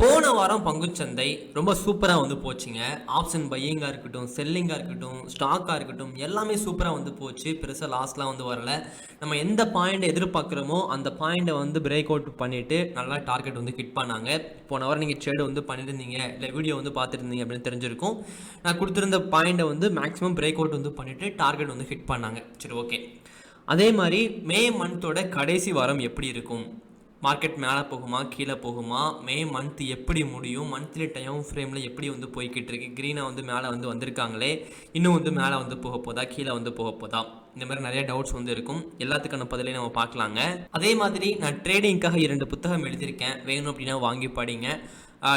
போன வாரம் பங்குச்சந்தை ரொம்ப சூப்பராக வந்து போச்சுங்க. ஆப்ஷன் பையிங்காக இருக்கட்டும் செல்லிங்காக இருக்கட்டும் ஸ்டாக்காக இருக்கட்டும் எல்லாமே சூப்பராக வந்து போச்சு. பெருசாக லாஸ்லாம் வந்து வரல. நம்ம எந்த பாயிண்ட்டை எதிர்பார்க்குறோமோ அந்த பாயிண்ட்டை வந்து பிரேக் அவுட் பண்ணிவிட்டு நல்லா டார்கெட் வந்து ஹிட் பண்ணாங்க. போன வாரம் நீங்கள் ட்ரேடு வந்து பண்ணியிருந்தீங்க இல்லை வீடியோ வந்து பார்த்துருந்தீங்க அப்படின்னு தெரிஞ்சிருக்கும். நான் கொடுத்துருந்த பாயிண்ட்டை வந்து மேக்ஸிமம் பிரேக் அவுட் வந்து பண்ணிவிட்டு டார்கெட் வந்து ஹிட் பண்ணாங்க. சரி ஓகே அதே மாதிரி மே மந்தோட கடைசி வாரம் எப்படி இருக்கும்? மார்க்கெட் மேலே போகுமா கீழே போகுமா மே மந்த் எப்படி முடியும் மந்த்லி டைம் ஃப்ரேமில் எப்படி வந்து போய்கிட்டு இருக்கு க்ரீனாக வந்து மேலே வந்து வந்திருக்காங்களே இன்னும் வந்து மேலே வந்து போக போதா கீழே வந்து போக போதா இந்த மாதிரி நிறைய டவுட்ஸ் வந்து இருக்கும். எல்லாத்துக்கான பதிலையும் நம்ம பார்க்கலாங்க. அதே மாதிரி நான் ட்ரேடிங்க்காக இரண்டு புத்தகம் எழுதியிருக்கேன். வேணும் அப்படின்னா வாங்கி படிங்க.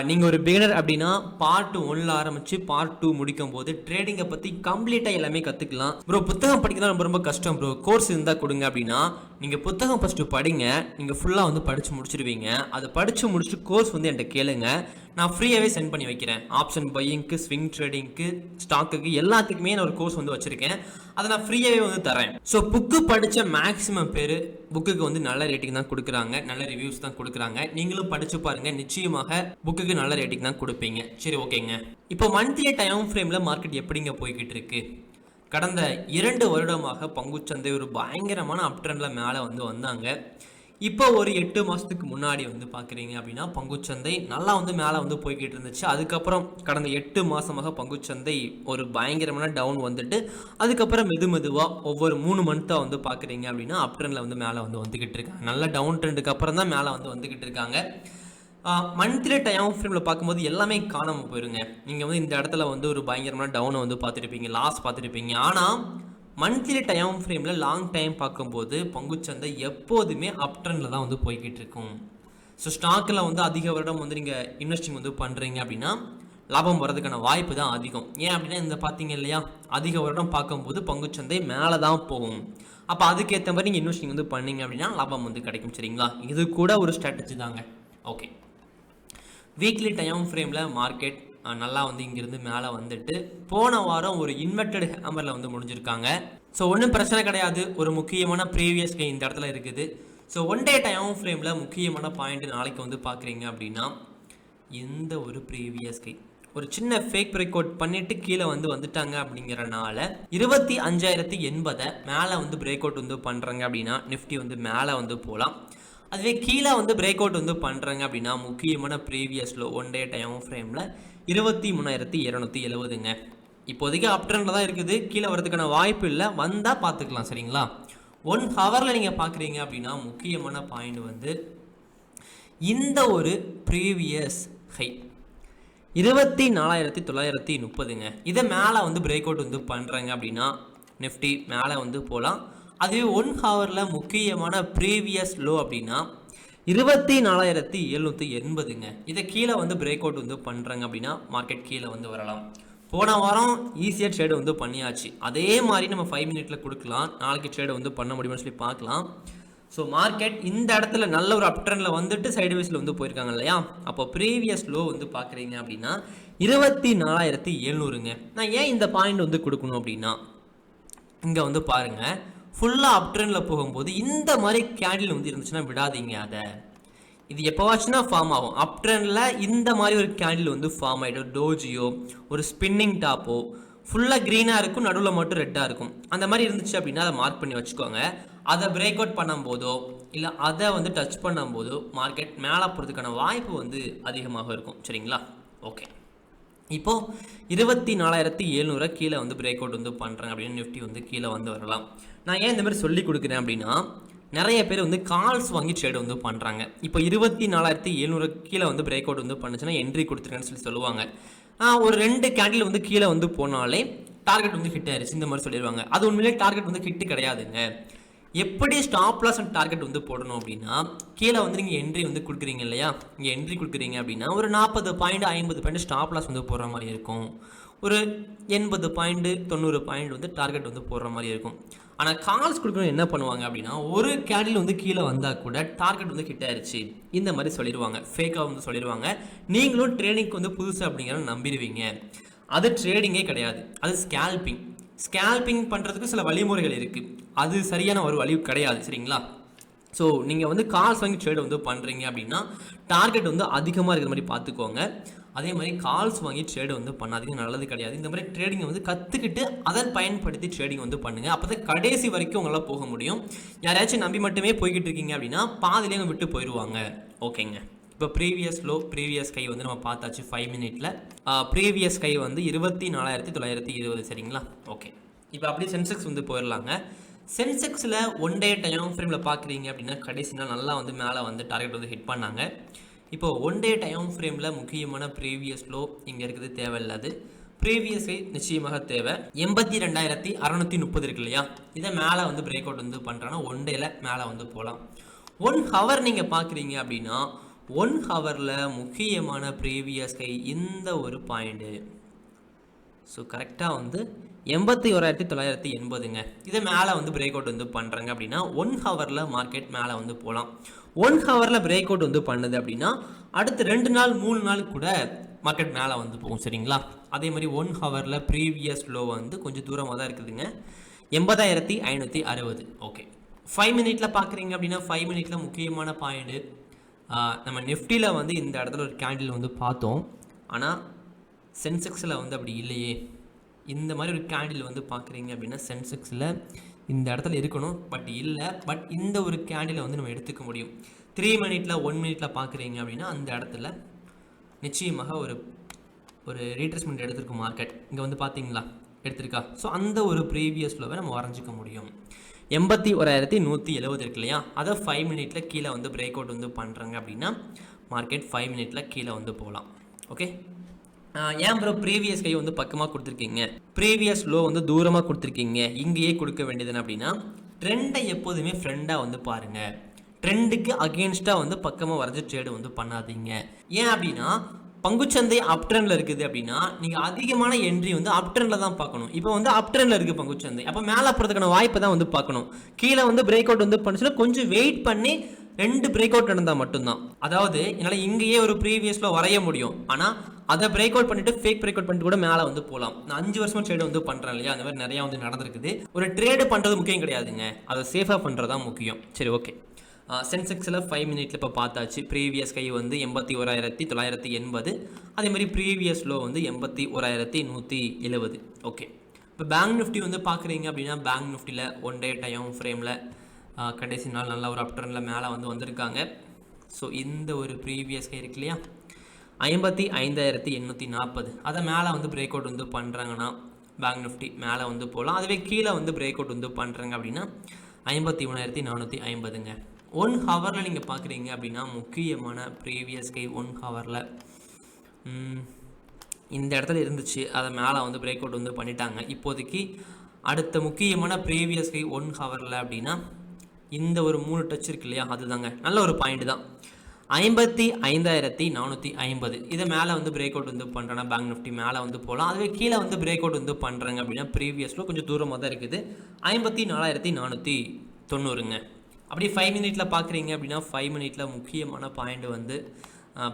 நீங்கள் ஒரு பிகினர் அப்படின்னா பார்ட் ஒன்ல ஆரம்பிச்சு பார்ட் டூ முடிக்கும் போது ட்ரேடிங்கை பற்றி கம்ப்ளீட்டாக எல்லாமே கற்றுக்கலாம் ப்ரோ புத்தகம் படிக்கிறது ரொம்ப ரொம்ப கஷ்டம் ப்ரோ கோர்ஸ் இருந்தால் கொடுங்க அப்படின்னா நீங்கள் புத்தகம் ஃபஸ்ட்டு படிங்க நீங்கள் ஃபுல்லாக வந்து படித்து முடிச்சிடுவீங்க அதை படித்து முடிச்சுட்டு கோர்ஸ் வந்து என்கிட்ட கேளுங்க. நான் ஃப்ரீயாகவே சென்ட் பண்ணி வைக்கிறேன். ஆப்ஷன் பையிங்க்கு ஸ்விங் ட்ரேடிங்க்கு ஸ்டாக்குக்கு எல்லாத்துக்குமே நான் ஒரு கோர்ஸ் வந்து வச்சுருக்கேன். அதை நான் ஃப்ரீயாகவே வந்து தரேன். ஸோ புக்கு படித்த மேக்ஸிமம் பேர் புக்குக்கு வந்து நல்ல ரேட்டிங் தான் கொடுக்குறாங்க. நல்ல ரிவ்யூஸ் தான் கொடுக்குறாங்க. நீங்களும் படித்து பாருங்கள் நிச்சயமாக புக்குக்கு நல்ல ரேட்டிங் தான் கொடுப்பீங்க. சரி ஓகேங்க இப்போ மந்த்லி டைம் ஃப்ரேமில் மார்க்கெட் எப்படிங்க போய்கிட்டு இருக்கு? கடந்த இரண்டு வருடமாக பங்குச்சந்தை ஒரு பயங்கரமான அப்ட்ரெண்டில் மேலே வந்து வந்தாங்க. இப்போ ஒரு எட்டு மாதத்துக்கு முன்னாடி வந்து பார்க்குறீங்க அப்படின்னா பங்குச்சந்தை நல்லா வந்து மேலே வந்து போய்கிட்டு இருந்துச்சு. அதுக்கப்புறம் கடந்த எட்டு மாதமாக பங்குச்சந்தை ஒரு பயங்கரமான டவுன் வந்துட்டு அதுக்கப்புறம் மெது மெதுவாக ஒவ்வொரு மூணு மந்த்தாக வந்து பார்க்குறீங்க அப்படின்னா அப் ட்ரெண்டில் வந்து மேலே வந்து வந்துக்கிட்டு இருக்காங்க. நல்ல டவுன் ட்ரெண்டுக்கு அப்புறம் தான் மேலே வந்து வந்துக்கிட்டு இருக்காங்க. மந்த்லி டைம் ஃப்ரேமில் பார்க்கும்போது எல்லாமே காணாமல் போயிருங்க. நீங்கள் வந்து இந்த இடத்துல வந்து ஒரு பயங்கரமான டவுனை வந்து பார்த்துருப்பீங்க லாஸ் பார்த்துருப்பீங்க. ஆனால் மந்த்லி டைம் ஃப்ரேமில் லாங் டைம் பார்க்கும்போது பங்குச்சந்தை எப்போதுமே அப் ட்ரெண்டில் தான் வந்து போய்கிட்டு இருக்கும் ஸோ ஸ்டாக்கில் வந்து அதிக வருடம் வந்து நீங்கள் இன்வெஸ்டிங் வந்து பண்ணுறீங்க அப்படின்னா லாபம் வர்றதுக்கான வாய்ப்பு தான் அதிகம். ஏன் அப்படின்னா இந்த பார்த்தீங்க இல்லையா அதிக வருடம் பார்க்கும்போது பங்குச்சந்தை மேலே தான் போகும். அப்போ அதுக்கேற்ற மாதிரி நீங்கள் இன்வெஸ்டிங் வந்து பண்ணீங்க அப்படின்னா லாபம் வந்து கிடைக்கும் சரிங்களா? இது கூட ஒரு ஸ்ட்ராட்டஜி தாங்க. ஓகே வீக்லி டைம் ஃப்ரேமில் மார்க்கெட் நல்லா வந்து இங்கிருந்து மேலே வந்துட்டு போன வாரம் ஒரு இன்வெர்டட் ஹேமரில் வந்து முடிஞ்சிருக்காங்க. ஸோ ஒன்றும் பிரச்சனை கிடையாது. ஒரு முக்கியமான ப்ரீவியஸ் கை இந்த இடத்துல இருக்குது. ஸோ ஒன் டே டைம் ஃப்ரேமில் முக்கியமான பாயிண்ட் நாளைக்கு வந்து பார்க்குறீங்க அப்படின்னா எந்த ஒரு ப்ரீவியஸ் கை ஒரு சின்ன ஃபேக் பிரேக் அவுட் பண்ணிட்டு கீழே வந்து வந்துட்டாங்க அப்படிங்கிறனால இருபத்தி அஞ்சாயிரத்தி எண்பதை மேலே வந்து பிரேக் அவுட் வந்து பண்ணுறாங்க அப்படின்னா நிஃப்டி வந்து மேலே வந்து போகலாம் அதுவே கீழே வந்து பிரேக் அவுட் வந்து பண்ணுறாங்க அப்படின்னா முக்கியமான ப்ரீவியஸில் ஒன் டே டைம் ஃப்ரேமில் இருபத்தி மூணாயிரத்தி இரநூத்தி எழுபதுங்க இப்போதைக்கு அப் ட்ரெண்டில் தான் இருக்குது. கீழே வரதுக்கான வாய்ப்பு இல்லை. வந்தால் பார்த்துக்கலாம் சரிங்களா? ஒன் ஹவரில் நீங்கள் பார்க்குறீங்க அப்படின்னா முக்கியமான பாயிண்ட் வந்து இந்த ஒரு ப்ரீவியஸ் ஹை இருபத்தி நாலாயிரத்தி தொள்ளாயிரத்தி முப்பதுங்க. இதை மேலே வந்து பிரேக் அவுட் வந்து பண்ணுறாங்க அப்படின்னா நிஃப்டி மேலே வந்து போகலாம். அதுவே ஒன் ஹவரில் முக்கியமான ப்ரீவியஸ் லோ அப்படின்னா இருபத்தி நாலாயிரத்தி எழுநூற்றி எண்பதுங்க. இதை கீழே வந்து பிரேக் அவுட் வந்து பண்ணுறாங்க அப்படின்னா மார்க்கெட் கீழே வந்து வரலாம். போன வாரம் ஈஸியாக ட்ரேடு வந்து பண்ணியாச்சு. அதே மாதிரி நம்ம ஃபைவ் மினிட்ல கொடுக்கலாம். நாளைக்கு ட்ரேடு வந்து பண்ண முடியும்னு சொல்லி பார்க்கலாம். ஸோ மார்க்கெட் இந்த இடத்துல நல்ல ஒரு அப் வந்துட்டு சைடு வேஸில் வந்து போயிருக்காங்க இல்லையா? அப்போ ப்ரீவியஸ் லோ வந்து பார்க்குறீங்க அப்படின்னா இருபத்தி நாலாயிரத்தி எழுநூறுங்க. நான் ஏன் இந்த பாயிண்ட் வந்து கொடுக்கணும் அப்படின்னா இங்கே வந்து பாருங்கள் ஃபுல்லாக அப் ட்ரெண்டில் போகும்போது இந்த மாதிரி கேண்டில் வந்து இருந்துச்சுன்னா விடாதீங்க அதை. இது எப்போவாச்சுன்னா ஃபார்ம் ஆகும். அப் ட்ரெண்டில் இந்த மாதிரி ஒரு கேண்டில் வந்து ஃபார்ம் ஆகிடும் டோஜியோ ஒரு ஸ்பின்னிங் டாப்போ ஃபுல்லாக க்ரீனாக இருக்கும் நடுவில் மட்டும் ரெட்டாக இருக்கும். அந்த மாதிரி இருந்துச்சு அப்படின்னா அதை மார்க் பண்ணி வச்சுக்கோங்க. அதை பிரேக் அவுட் பண்ணும்போதோ இல்லை அதை வந்து டச் பண்ணும்போதோ மார்க்கெட் மேலே போகிறதுக்கான வாய்ப்பு வந்து அதிகமாக இருக்கும். சரிங்களா? ஓகே இப்போ இருபத்தி நாலாயிரத்தி எழுநூறு கீழே வந்து பிரேக் அவுட் வந்து பண்ணுறாங்க அப்படின்னு நிஃப்டி வந்து கீழே வந்து வரலாம். நான் ஏன் இந்த மாதிரி சொல்லி கொடுக்குறேன் அப்படின்னா நிறைய பேர் வந்து கால்ஸ் வாங்கி ட்ரேட் வந்து பண்ணுறாங்க இப்போ இருபத்தி நாலாயிரத்தி எழுநூறு கீழே வந்து பிரேக் அவுட் வந்து பண்ணுச்சுன்னா என்ட்ரி கொடுத்துருக்கேன்னு சொல்லி சொல்லுவாங்க. ஒரு ரெண்டு கேண்டில் வந்து கீழே வந்து போனாலே டார்கெட் வந்து ஹிட் ஆயிடுச்சு இந்த மாதிரி சொல்லிடுவாங்க. அது உண்மையிலே டார்கெட் வந்து ஹிட்டு கிடையாதுங்க. எப்படி ஸ்டாப் லாஸ் அண்ட் டார்கெட் வந்து போடணும் அப்படின்னா கீழே வந்து நீங்கள் என்ட்ரி வந்து கொடுக்குறீங்க இல்லையா? நீங்கள் என்ட்ரி கொடுக்குறீங்க அப்படின்னா ஒரு நாற்பது பாயிண்ட் ஐம்பது பாயிண்ட் ஸ்டாப் லாஸ் வந்து போடுற மாதிரி இருக்கும். ஒரு எண்பது பாயிண்ட்டு தொண்ணூறு பாயிண்ட் வந்து டார்கெட் வந்து போடுற மாதிரி இருக்கும். ஆனால் கால்ஸ் கொடுக்கணும் என்ன பண்ணுவாங்க அப்படின்னா ஒரு கேண்டில் வந்து கீழே வந்தால் கூட டார்கெட் வந்து கிட்ட ஆயிடுச்சு இந்த மாதிரி சொல்லிடுவாங்க. ஃபேக்காக வந்து சொல்லிடுவாங்க. நீங்களும் ட்ரேடிங்க்கு வந்து புதுசு அப்படிங்கிறத நம்பிடுவீங்க. அது ட்ரேடிங்கே கிடையாது. அது ஸ்கேல்பிங் ஸ்கேல்பிங் பண்ணுறதுக்கு சில வழிமுறைகள் இருக்குது அது சரியான ஒரு வழி கிடையாது சரிங்களா? ஸோ நீங்கள் வந்து கால்ஸ் வாங்கி ட்ரேட் வந்து பண்ணுறீங்க அப்படின்னா டார்கெட் வந்து அதிகமாக இருக்கிற மாதிரி பார்த்துக்கோங்க. அதே மாதிரி கால்ஸ் வாங்கி ட்ரேடு வந்து பண்ணாதீங்க நல்லது கிடையாது. இந்த மாதிரி ட்ரேடிங்கை வந்து கற்றுக்கிட்டு அதை பயன்படுத்தி ட்ரேடிங் வந்து பண்ணுங்கள் அப்போ தான் கடைசி வரைக்கும் உங்களால் போக முடியும். யாராச்சும் நம்பி மட்டுமே போய்கிட்டு இருக்கீங்க அப்படின்னா பாதிலே அவங்க விட்டு போயிடுவாங்க ஓகேங்க. இப்போ ப்ரீவியஸ் லோ ப்ரீவியஸ் கை வந்து நம்ம பார்த்தாச்சு ஃபைவ் மினிட்ல ப்ரீவியஸ் கை வந்து இருபத்தி நாலாயிரத்தி தொள்ளாயிரத்தி இருபது சரிங்களா? ஓகே. இப்போ அப்படியே சென்செக்ஸ் வந்து போயிடலாங்க சென்செக்ஸில் ஒன் டே டைம் ஃப்ரேமில் பார்க்குறீங்க அப்படின்னா கடைசி நாள் நல்லா வந்து மேலே வந்து டார்கெட் வந்து ஹிட் பண்ணாங்க. இப்போ ஒன் டே டைம் ஃப்ரேமில் முக்கியமான ப்ரீவியஸ் லோ இங்கே இருக்குது தேவையில்லாது. ப்ரீவியஸ் நிச்சயமாக தேவை. எண்பத்தி ரெண்டாயிரத்தி அறநூற்றி முப்பது இருக்கு இல்லையா? இதை மேலே வந்து பிரேக் அவுட் வந்து பண்ணுறோன்னா ஒன் டேல மேலே வந்து போகலாம் ஒன் ஹவர் நீங்கள் பார்க்குறீங்க அப்படின்னா ஒன் ஹவரில் முக்கியமான ப்ரீவியஸ் கை இந்த ஒரு பாயிண்ட்டு ஸோ கரெக்டாக வந்து எண்பத்தி ஓராயிரத்தி தொள்ளாயிரத்தி எண்பதுங்க. இதை மேலே வந்து பிரேக் அவுட் வந்து பண்ணுறாங்க அப்படின்னா ஒன் ஹவரில் மார்க்கெட் மேலே வந்து போகலாம் ஒன் ஹவரில் பிரேக் அவுட் வந்து பண்ணுது அப்படின்னா அடுத்து ரெண்டு நாள் மூணு நாள் கூட மார்க்கெட் மேலே வந்து போகும் சரிங்களா? அதே மாதிரி ஒன் ஹவரில் ப்ரீவியஸ் லோ வந்து கொஞ்சம் தூரமாக தான் இருக்குதுங்க. எண்பதாயிரத்தி ஐநூற்றி அறுபது. ஓகே ஃபைவ் மினிட்டில் பார்க்குறீங்க அப்படின்னா ஃபைவ் மினிட்டில் முக்கியமான பாயிண்ட்டு நம்ம நிஃப்டியில் வந்து இந்த இடத்துல ஒரு கேண்டில் வந்து பார்த்தோம். ஆனால் சென்செக்ஸில் வந்து அப்படி இல்லையே. இந்த மாதிரி ஒரு கேண்டில் வந்து பார்க்குறீங்க அப்படின்னா சென்செக்ஸில் இந்த இடத்துல இருக்கணும் பட் இல்லை பட் இந்த ஒரு கேண்டிலை வந்து நம்ம எடுத்துக்க முடியும். த்ரீ மினிட்டில் ஒன் மினிட்டில் பார்க்குறீங்க அப்படின்னா அந்த இடத்துல நிச்சயமாக ஒரு ஒரு ரீட்ரெஸ்மெண்ட் எடுத்திருக்கும் மார்க்கெட் இங்கே வந்து பார்த்தீங்களா? எடுத்திருக்கா? ஸோ அந்த ஒரு ப்ரீவியஸ் லோவை நம்ம வரைஞ்சிக்க முடியும். எண்பத்தி ஓராயிரத்தி நூற்றி எழுபது இருக்கு இல்லையா? அதை ஃபைவ் மினிட்டில் கீழே வந்து பிரேக் அவுட் வந்து பண்ணுறாங்க அப்படின்னா மார்க்கெட் ஃபைவ் மினிட்டில் கீழே வந்து போகலாம். ஓகே ஏன் ப்ரோ ப்ரீவியஸ் கை வந்து பக்கமாக கொடுத்துருக்கீங்க? ப்ரீவியஸ் லோ வந்து தூரமாக கொடுத்துருக்கீங்க. இங்கேயே கொடுக்க வேண்டியதுன்னு அப்படின்னா ட்ரெண்டை எப்போதுமே ஃப்ரெண்டாக வந்து பாருங்கள் ட்ரெண்டுக்கு அகேன்ஸ்டாக வந்து பக்கமாக வரைஞ்சி ட்ரேடு வந்து பண்ணாதீங்க. ஏன் அப்படின்னா பங்குச்சந்தை அப்ட்ரெண்டில் இருக்குது அப்படின்னா நீங்கள் அதிகமான என்ட்ரி வந்து அப்ட்ரெண்டில் தான் பார்க்கணும். இப்போ வந்து அப்ட்ரெண்டில் இருக்குது பங்குச்சந்தை. அப்போ மேலே போகிறதுக்கான வாய்ப்பை தான் வந்து பார்க்கணும். கீழே வந்து பிரேக் அவுட் வந்து பண்ணுச்சுன்னா கொஞ்சம் வெயிட் பண்ணி ரெண்டு பிரேக் அவுட் நடந்தால் மட்டும்தான். அதாவது என்னால் இங்கேயே ஒரு ப்ரீவியஸில் வரைய முடியும். ஆனால் அதை பிரேக் அவுட் பண்ணிட்டு ஃபேக் பிரேக் அவுட் பண்ணிட்டு கூட மேலே வந்து போகலாம் நான் அஞ்சு வருஷமா ட்ரேடு வந்து பண்ணுறேன் இல்லையா? அந்த மாதிரி நிறையா வந்து நடந்திருக்குது. ஒரு ட்ரேடு பண்ணுறது முக்கியம் கிடையாதுங்க. அதை சேஃபாக பண்ணுறது தான் முக்கியம். சரி ஓகே சென்செக்ஸில் ஃபைவ் மினிட்ல இப்போ பார்த்தாச்சு. ப்ரீவியஸ் கை வந்து எண்பத்தி ஓராயிரத்தி தொள்ளாயிரத்தி எண்பது. அதே மாதிரி ப்ரீவியஸ் லோ வந்து எண்பத்தி ஓராயிரத்தி நூற்றி எழுபது ஓகே இப்போ பேங்க் நிஃப்டி வந்து பார்க்குறீங்க அப்படின்னா பேங்க் நிஃப்டியில் ஒன் டே டைம் ஃப்ரேமில் கடைசி நாள் நல்ல ஒரு அப்டர்னில் மேலே வந்து வந்திருக்காங்க. ஸோ இந்த ஒரு ப்ரீவியஸ் கை இருக்கு இல்லையா? ஐம்பத்தி ஐந்தாயிரத்தி எண்ணூற்றி நாற்பது அதை மேலே வந்து பிரேக் அவுட் வந்து பண்ணுறாங்கன்னா பேங்க் நிஃப்டி மேலே வந்து போகலாம். அதுவே கீழே வந்து பிரேக் அவுட் வந்து பண்ணுறாங்க அப்படின்னா ஐம்பத்தி மூணாயிரத்தி நானூற்றி ஐம்பதுங்க. ஒன் ஹவரில் நீங்கள் பார்க்குறீங்க அப்படின்னா முக்கியமான ப்ரீவியஸ் கை ஒன் ஹவரில் இந்த இடத்துல இருந்துச்சு. அதை மேலே வந்து பிரேக் அவுட் வந்து பண்ணிட்டாங்க. இப்போதைக்கு அடுத்த முக்கியமான ப்ரீவியஸ் கை ஒன் ஹவரில் அப்படின்னா இந்த ஒரு மூணு டச் இருக்கு இல்லையா? அதுதாங்க. நல்ல ஒரு பாயிண்ட் தான். ஐம்பத்தி ஐந்தாயிரத்தி நானூற்றி ஐம்பது. இதை மேலே வந்து பிரேக் அவுட் வந்து பண்ணுறேன்னா பேங்க் நிஃப்டி மேலே வந்து போகலாம் அதுவே கீழே வந்து பிரேக் அவுட் வந்து பண்ணுறாங்க அப்படின்னா ப்ரீவியஸில் கொஞ்சம் தூரமாக தான் இருக்குது. ஐம்பத்தி நாலாயிரத்தி நானூற்றி தொண்ணூறுங்க. அப்படி ஃபைவ் மினிட்ல பார்க்குறீங்க அப்படின்னா ஃபைவ் மினிட்ல முக்கியமான பாயிண்ட் வந்து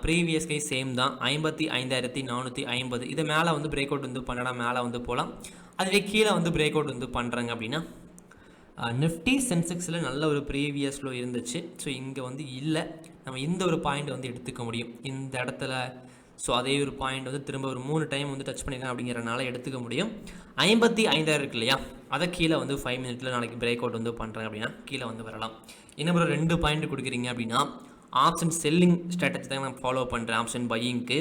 ப்ரீவியஸ் கை சேம் தான். ஐம்பத்தி ஐந்தாயிரத்தி நானூற்றி ஐம்பது. இதை மேலே வந்து பிரேக் அவுட் வந்து பண்ணனா மேலே வந்து போகலாம் அதுவே கீழே வந்து பிரேக் அவுட் வந்து பண்ணுறாங்க அப்படின்னா நிஃப்டி சென்செக்ஸில் நல்ல ஒரு ப்ரீவியஸ் லோ இருந்துச்சு. ஸோ இங்கே வந்து இல்லை. நம்ம இந்த ஒரு பாயிண்ட் வந்து எடுத்துக்க முடியும். இந்த இடத்துல ஸோ அதே ஒரு பாயிண்ட் வந்து திரும்ப ஒரு மூணு டைம் வந்து டச் பண்ணிக்கலாம் அப்படிங்கிறனால எடுத்துக்க முடியும். ஐம்பத்தி ஐந்தாயிரம் இருக்கு இல்லையா? அதை கீழே வந்து ஃபைவ் மினிட்ல நாளைக்கு பிரேக் அவுட் வந்து பண்ணுறேன் அப்படின்னா கீழே வந்து வரலாம். இன்னும் ஒரு ரெண்டு பாயிண்ட் கொடுக்குறீங்க அப்படின்னா ஆப்ஷன் செல்லிங் ஸ்ட்ராட்டஜி தான் நான் ஃபாலோ பண்ணுறேன் ஆப்ஷன் பையிங்க்கு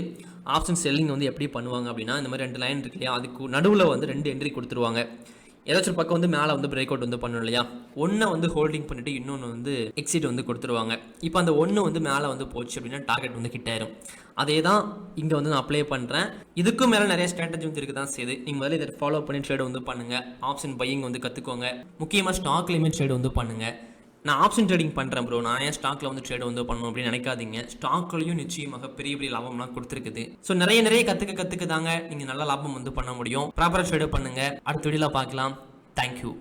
ஆப்ஷன் செல்லிங் வந்து எப்படி பண்ணுவாங்க அப்படின்னா இந்த மாதிரி ரெண்டு லைன் இருக்கு இல்லையா? அதுக்கு நடுவில் வந்து ரெண்டு என்ட்ரி கொடுத்துருவாங்க. ஏதாச்சும் ஒரு பக்கம் வந்து மேலே வந்து பிரேக் அவுட் வந்து பண்ணணும் இல்லையா? ஒன்றை வந்து ஹோல்டிங் பண்ணிட்டு இன்னொன்று வந்து எக்ஸிட் வந்து கொடுத்துருவாங்க. இப்போ அந்த ஒன்று வந்து மேலே வந்து போச்சு அப்படின்னா டார்கெட் வந்து கிட்ட ஆயிரும். அதே தான் இங்கே வந்து நான் அப்ளை பண்ணுறேன் இதுக்கும் மேலே நிறைய ஸ்ட்ராட்டஜி வந்து இருக்குது தான் செய்யுது. நீங்கள் முதல்ல இதை ஃபாலோ பண்ணி ட்ரேட் வந்து பண்ணுங்கள் ஆப்ஷன் பையிங் வந்து கற்றுக்கோங்க முக்கியமாக ஸ்டாக்லேயுமே ட்ரேட் வந்து பண்ணுங்கள் நான் ஆப்ஷன் ட்ரேடிங் பண்ணுறேன் ப்ரோ நான் ஏன் ஸ்டாக்ல வந்து ட்ரேட் வந்து பண்ணணும் அப்படின்னு நினைக்காதீங்க. ஸ்டாக்லையும் நிச்சயமாக பெரிய பெரிய லாபம்லாம் கொடுத்துருக்குது. ஸோ நிறைய நிறைய கற்றுக்க கற்றுக்குதாங்க நீங்கள் நல்ல லாபம் வந்து பண்ண முடியும். ப்ராப்பராக ட்ரேட் பண்ணுங்க. அடுத்த வீடியோவில் பார்க்கலாம். தேங்க்யூ